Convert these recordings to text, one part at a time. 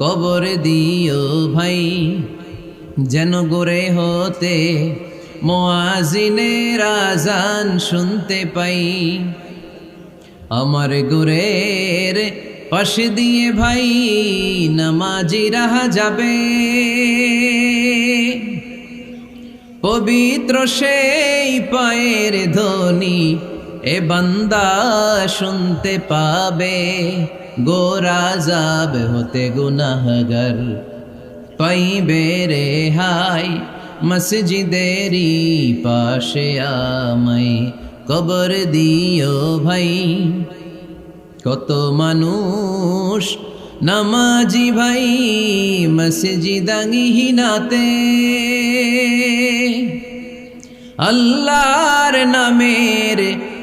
কবর দিও ভাই, যেন গোরে হতে মোয়াজিনের আজান শুনতে পাই। আমার গোরের পাশে দিয়ে ভাই, নামাজি রাহা যাবে। পবিত্র সেই পায়ের ধ্বনি এ বান্দা শুনতে পাবে। গোরা যাব হতে গুনাহগার। পাইবে রে হাই মসজিদেরই পাশে আমাই কবর দিও ভাই, কত মানুষ নামাজি ভাই মসজিদাঙ্গিহীনাতে আল্লাহর নামের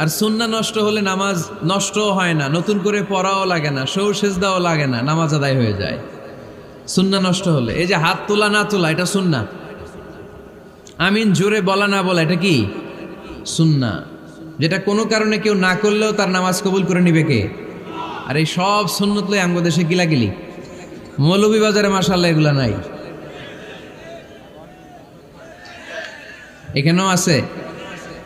আর সুন্না নষ্ট হলে নামাজ নষ্টও হয় না, নতুন করে পড়াও লাগে না সৌ সেজদাও লাগে না, নামাজ আদায় হয়ে যায়। সুন্না নষ্ট হলে, এই যে হাত তোলা না তোলা, এটা সুন্না। আমিন জোরে বলা না বলা, এটা কি? সুন্না। যেটা কোনো কারণে কেউ না করলেও তার নামাজ কবুল করে নিবে কে? আর এই সব সুন্নত লই আঙ্গ দেশে গিলাগিলি। মৌলভীবাজারে মাসাল্লাহ এগুলা নাই। এখানেও আছে।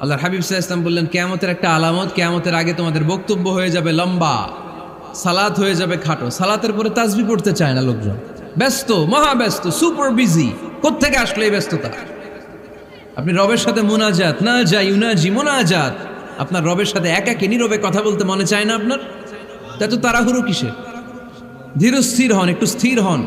আল্লাহ হাবিব সাহা ইসলাম বললেন, কেয়ামতের একটা আলামত, কেয়ামতের আগে তোমাদের বক্তব্য হয়ে যাবে লম্বা, সালাত হয়ে যাবে খাটো। সালাতের পরে তাজবি পড়তে চায় না লোকজন। ব্যস্ত, মহা ব্যস্ত, সুপার বিজি। কোথেকে আসলো এই ব্যস্ততা? আপনি রবের সাথে মোনাজাত না যাই ইউনাজি মোনাজাত। আপনার রবের সাথে একা কে নীরবে কথা বলতে মনে চায় না আপনার? তা তো তাড়াহুড়ো কিসের? ধীর স্থির হন, একটু স্থির হন।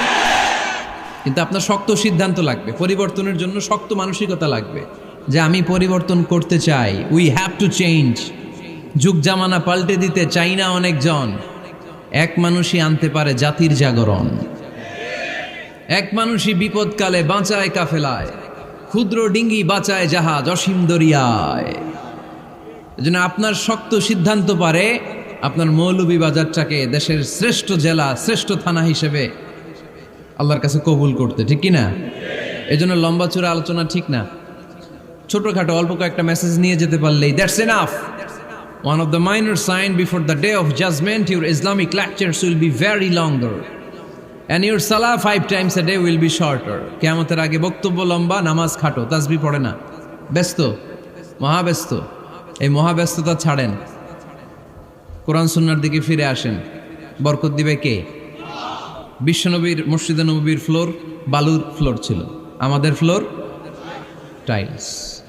কিন্তু আপনার শক্ত সিদ্ধান্ত লাগবে। পরিবর্তনের জন্য শক্ত মানসিকতা লাগবে। যে আমি পরিবর্তন করতে চাই। উই হ্যাভ টু চেঞ্জ যুগ জামানা পাল্টে দিতে চাই না অনেকজন। এক মানুষই আনতে পারে জাতির জাগরণ। এক মানুষই বিপদকালে বাঁচায় কাফেলায়। ক্ষুদ্র ডিঙ্গি বাঁচায় জাহাজ অসীম দরিয়ায়। আপনার শক্ত সিদ্ধান্ত পারে। আপনার মৌলভীবাজারটাকে দেশের শ্রেষ্ঠ জেলা, শ্রেষ্ঠ থানা হিসেবে আল্লাহর কাছে কবুল করতে, ঠিক কি না এই জন্য লম্বা চূড়া আলোচনা ঠিক না। ছোটখাটো, অল্প কয়েকটা মেসেজ নিয়ে যেতে পারলেই that's enough one of the minor sign before the day of judgement your Islamic lectures will be very longer and your সালা five times a day will be shorter কেমতের আগে বক্তব্য লম্বা, নামাজ খাটো, তাজবি পড়ে না। ব্যস্ত? মহাব্যস্ত? এই মহাব্যস্ততা ছাড়েন। কোরআন সুন্নার দিকে ফিরে আসেন। বরকত দিবে কে? বিশ্বনবীর, মসজিদে নবীর ফ্লোর বালুর ফ্লোর ছিল। আমাদের ফ্লোর টাইলস।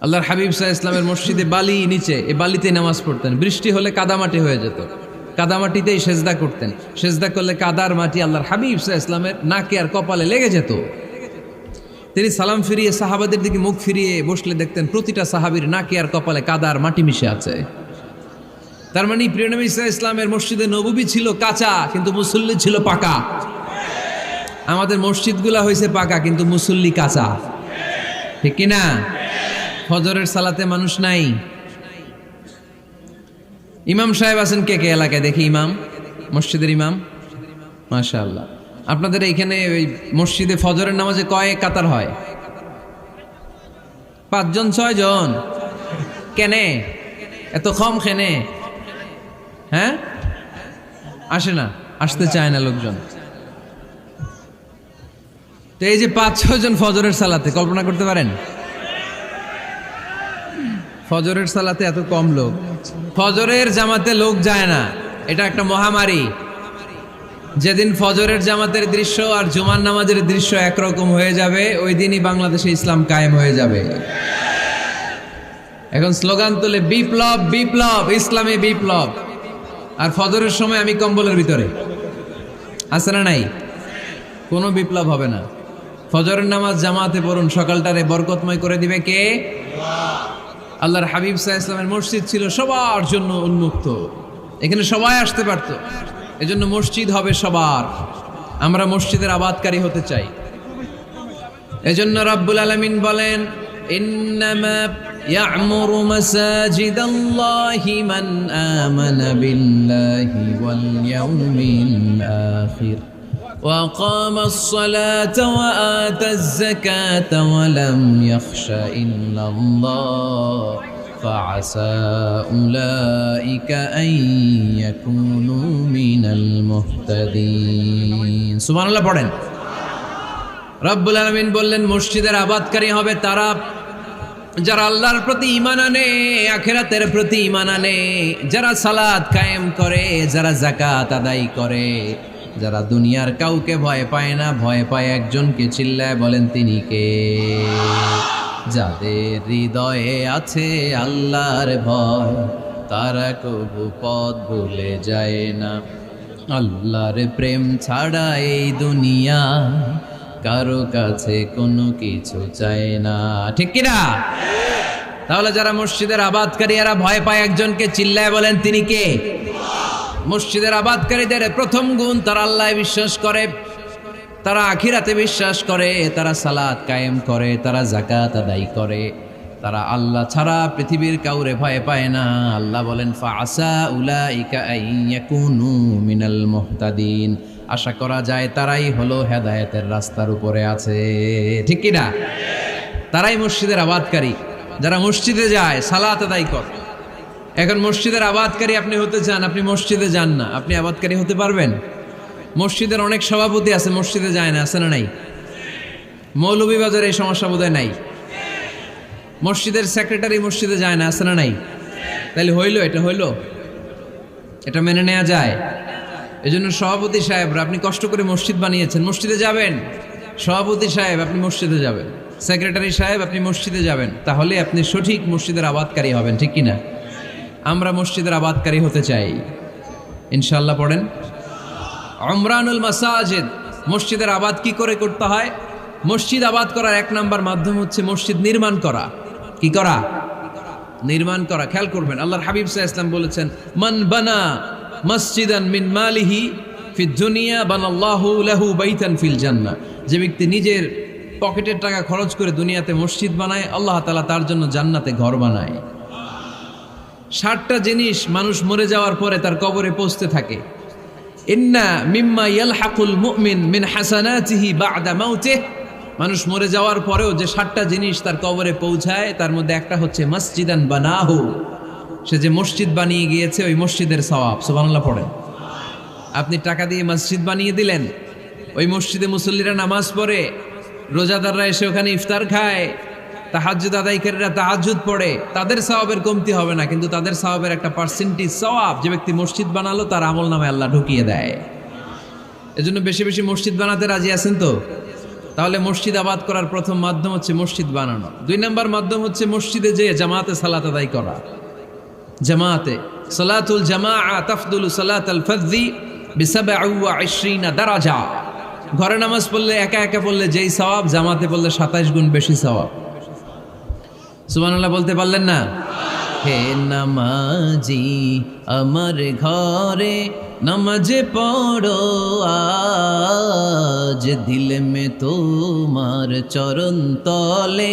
আল্লাহর হাবিব সাহা ইসলামের মসজিদে বালি নিচে, এ বালিতে নামাজ পড়তেন। বৃষ্টি হলে কাদামাটি হয়ে যেত। কাদামাটিতেই সেজদা করতেন। সেজদা করলে কাদার মাটি আল্লাহর হাবিব সাহা ইসলামের নাকে আর কপালে লেগে যেত। তিনি সালাম ফিরিয়ে সাহাবাদের দিকে মুখ ফিরিয়ে বসলে দেখতেন প্রতিটা সাহাবির নাকে আর কপালে কাদার মাটি মিশে আছে। তার মানে প্রিয় নবী ইসা ইসলামের মসজিদে নবুবি ছিল কাঁচা, কিন্তু মুসল্লি ছিল পাকা। আমাদের মসজিদগুলা হয়েছে পাকা, কিন্তু মুসল্লি কাঁচা। ঠিক কি না? ফজরের সালাতে মানুষ নাই। ইমাম সাহেব আছেন কে কে এলাকায়? দেখি ইমাম, মসজিদের ইমাম। মাশা আল্লাহ আপনাদের এইখানে ওই মসজিদে ফজরের নামাজে কয় কাতার হয়? পাঁচজন, ছয়জন? কেনে? এত কম খেনে হ্যাঁ? আসে না, আসতে চায় না লোকজন। তো এই যে পাঁচ ছজন ফজরের সালাতে, কল্পনা করতে পারেন? ফজরের সালাতে এত কম লোক। ফজরের জামাতে লোক যায় না, এটা একটা মহামারী। যেদিন ফজরের জামাতের দৃশ্য আর জুমার নামাজের দৃশ্য একরকম হয়ে যাবে, ওই দিনই বাংলাদেশে ইসলাম কায়েম হয়ে যাবে। এখন স্লোগান তুলে, বিপ্লব বিপ্লব, ইসলামী বিপ্লব। আর ফজরের সময় আমি কম্বলের ভিতরে। আছে না নাই? কোনো বিপ্লব হবে না। ফজরের নামাজ জামাতে পড়ুন, সকালটারে বরকতময় করে দিবে কে? আল্লাহর হাবিব সাহা ইসলামের মসজিদ ছিল সবার জন্য উন্মুক্ত। এখানে সবাই আসতে পারত। এজন্য মসজিদ হবে সবার। আমরা মসজিদের আবাদকারী হতে চাই। এজন্য রাব্বুল আলামিন বলেন إنما يعمر مساجد الله من آمن بالله واليوم الآخر. وقام الصلاة وآتى الزكاة ولم يخش إلا الله. فعسى أولئك أن يكونوا من المهتدين. سبحان الله রব্বুল আলমিন বললেন, মসজিদের আবাদকারী হবে তারা। যারা আল্লাহর প্রতি ইমান আনে, আখেরাতের প্রতি ইমান আনে, যারা সালাদ কায়েম করে, যারা জাকাত আদায় করে, যারা দুনিয়ার কাউকে ভয় পায় না, ভয় পায় একজনকে চিল্লায় বলেন, তিনি কে? যাদের হৃদয়ে আছে আল্লাহর ভয়, তারা কবু পথ ভুলে যায় না। আল্লাহর প্রেম ছাড়া এই দুনিয়া কারও কাছে কোনো কিছু চায় না। ঠিক কিনা? তাহলে যারা মসজিদের আবাদকারী, এরা ভয় পায় একজনকে চিল্লায় বলেন, তিনি কে? মসজিদের আবাদকারীদের প্রথম গুণ তারা আল্লাহ বিশ্বাস করে, তারা আখিরাতে বিশ্বাস করে, তারা সালাদ কায়েম করে, তারা জাকাত আদায় করে। তারা আল্লাহ ছাড়া পৃথিবীর কাউরে ভয় পায় না। আল্লাহ বলেন ফাসা উলাইকা আইয়াকুনু মিনাল মুহতাদিন। আশা করা যায় তারাই হলো হেদায়েতের রাস্তার উপরে আছে। ঠিক কি না তারাই মসজিদের আবাদকারী। যারা মসজিদে যায়, সালাত আদায় করে। এখন মসজিদের আবাদকারী আপনি হতে চান, আপনি মসজিদে যান না। আপনি আবাদকারী হতে পারবেন? মসজিদের অনেক সভাপতি আছে, মসজিদে যায় না, আছে না নাই? মৌলভীবাজার এই সমস্যা বোধহয় নাই। মসজিদের সেক্রেটারি মসজিদে যায় না, আছে না নাই? তাহলে হইল, এটা হইল? এটা মেনে নেওয়া যায়। এই জন্য সভাপতি সাহেবরা, আপনি কষ্ট করে মসজিদ বানিয়েছেন, মসজিদে যাবেন? সভাপতি সাহেব, আপনি মসজিদে যাবেন। সেক্রেটারি সাহেব, আপনি মসজিদে যাবেন। তাহলে আপনি সঠিক মসজিদের আবাদকারী হবেন, ঠিক কিনা? আমরা মসজিদের আবাদকারী হতে চাই। ইনশাল্লাহ পড়েন। অমরানুল মাসাজেদ, মসজিদের আবাদ কি করে করতে হয়? মসজিদ আবাদ করার এক নাম্বার মাধ্যম হচ্ছে মসজিদ নির্মাণ করা। কি করা? নির্মাণ করা। খেয়াল করবেন, আল্লাহর হাবিব সাহা ইসলাম বলেছেন, মান বানা মসজিদান মিন মালিহি ফি দুনিয়া বানাল্লাহু লাহু বাইতান ফিল জান্নাহ। যে ব্যক্তি নিজের পকেটের টাকা খরচ করে দুনিয়াতে মসজিদ বানায়, আল্লাহ তাআলা তার জন্য জান্নাতে ঘর বানায়। ষাটটা জিনিস মানুষ মরে যাওয়ার পরে তার কবরে পৌঁছতে থাকে। ইন্না মিম্মা ইয়ালহাকুল মুমিন মিন হাসানাতিহি বাদা মাউতিহ। মানুষ মরে যাওয়ার পরেও যে ষাটটা জিনিস তার কবরে পৌঁছায়, তার মধ্যে একটা হচ্ছে মসজিদান বানাহু। সে যে মসজিদ বানিয়ে গিয়েছে, ওই মসজিদের সওয়াব, সুবহানাল্লাহ পড়েন। আপনি টাকা দিয়ে মসজিদ বানিয়ে দিলেন, ওই মসজিদে মুসল্লিরা নামাজ পড়ে, রোজাদাররা এসে ওখানে ইফতার খায়, তাহাজ্জুদ আদায়কারীরা তাহাজ্জুদ পড়ে, তাদের সওয়াবের কমতি হবে না, কিন্তু তাদের সওয়াবের একটা পার্সেন্টেজ সওয়াব যে ব্যক্তি মসজিদ বানালো, তার আমল নামে আল্লাহ ঢুকিয়ে দেয়। এজন্য বেশি বেশি মসজিদ বানাতে রাজি আছেন তো? তাহলে মসজিদ আবাদ করার প্রথম মাধ্যম হচ্ছে মসজিদ বানানো। দুই নম্বর মাধ্যম হচ্ছে মসজিদে যেয়ে জামাতে সালাত আদায় করা। জামাতে। সালাতুল জামা তাফদুল সালাত আল ফজি বিসাবাইশরিনা দারাজা। ঘরে নামাজ পড়লে একা একা পড়লে যেই সওয়াব, জামাতে পড়লে সাতাইশ গুণ বেশি সওয়াব। সুবহানাল্লাহ বলতে পারলেন না? হে নামাজি, আমার ঘরে নামাজে পড়ো, আজ দিল মে তোমার চরণ তলে।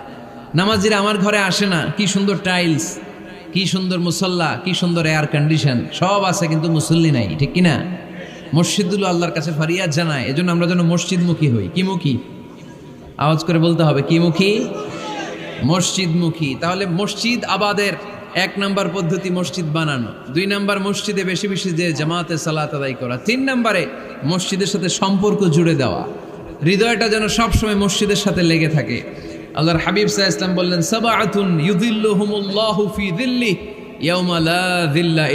নামাজিরা আমার ঘরে আসে না। কি সুন্দর টাইলস কি সুন্দর মুসল্লা, কি সুন্দর এয়ার কন্ডিশন সব আছে কিন্তু মুসল্লি নাই, ঠিক কিনা? মসজিদগুলো আল্লাহর কাছে ফরিয়াদ জানায়, এজন্য আমরা যেন মসজিদমুখী হই। কি মুখী? আওয়াজ করে বলতে হবে, কি মুখী? মসজিদমুখী। তাহলে মসজিদ আবাদের এক নাম্বার পদ্ধতি মসজিদ বানানো। দুই নাম্বার মসজিদে বেশি বেশি যে জামাতে সালাত আদায় করা। তিন নাম্বারে মসজিদের সাথে সম্পর্ক জুড়ে দেওয়া। হৃদয়টা যেন সবসময় মসজিদের সাথে লেগে থাকে। আল্লাহর হাবিব সাহা ইসলাম বললেন, সাবাআতুন ইউদিল্লুহুমুল্লাহু দিল্লি দিল্লা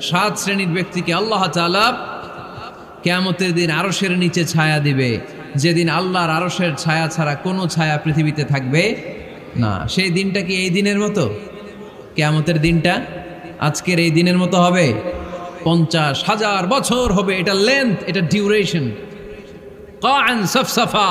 সাত শ্রেণির ব্যক্তিকে আল্লাহ তাআলা কেয়ামতের দিন আরশের নিচে ছায়া দিবে। যেদিন আল্লাহর আরশের ছায়া ছাড়া কোনো ছায়া পৃথিবীতে থাকবে না। সেই দিনটা কি এই দিনের মতো? কেয়ামতের দিনটা আজকের এই দিনের মতো হবে? পঞ্চাশ হাজার বছর হবে। এটা লেন্থ এটা ডিউরেশন কান সফসফা।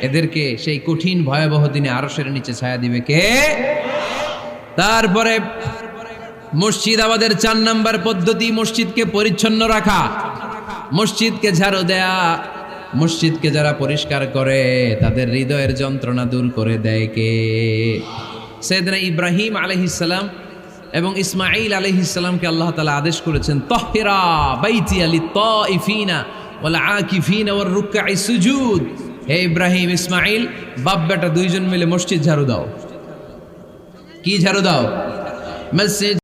এদেরকে সেই কঠিন ভয়াবহ দিনে আরসের নিচে ছায়া দিবে কে? তারপরে মসজিদ আমাদের চার নাম্বার পদ্ধতি, মসজিদকে পরিচ্ছন্ন রাখা। মসজিদকে ঝাড়ু দেয়া। মসজিদকে যারা পরিষ্কার করে, তাদের হৃদয়ের যন্ত্রণা দূর করে দেয় কে? সেদিনা ইব্রাহিম আলহিসাল্লাম এবং ইসমাইল আলহিসাল্লামকে আল্লাহ তালা আদেশ করেছেন তহেরা বাইতি আলী তিফিনা ওলা আকিফিনা ওর রুক্কা সুজুদ। হে ইব্রাহিম ইসমাইল বাপ বেটা দুইজন মিলে মসজিদ ঝাড়ু দাও। কি ঝাড়ু দাও? মসজিদ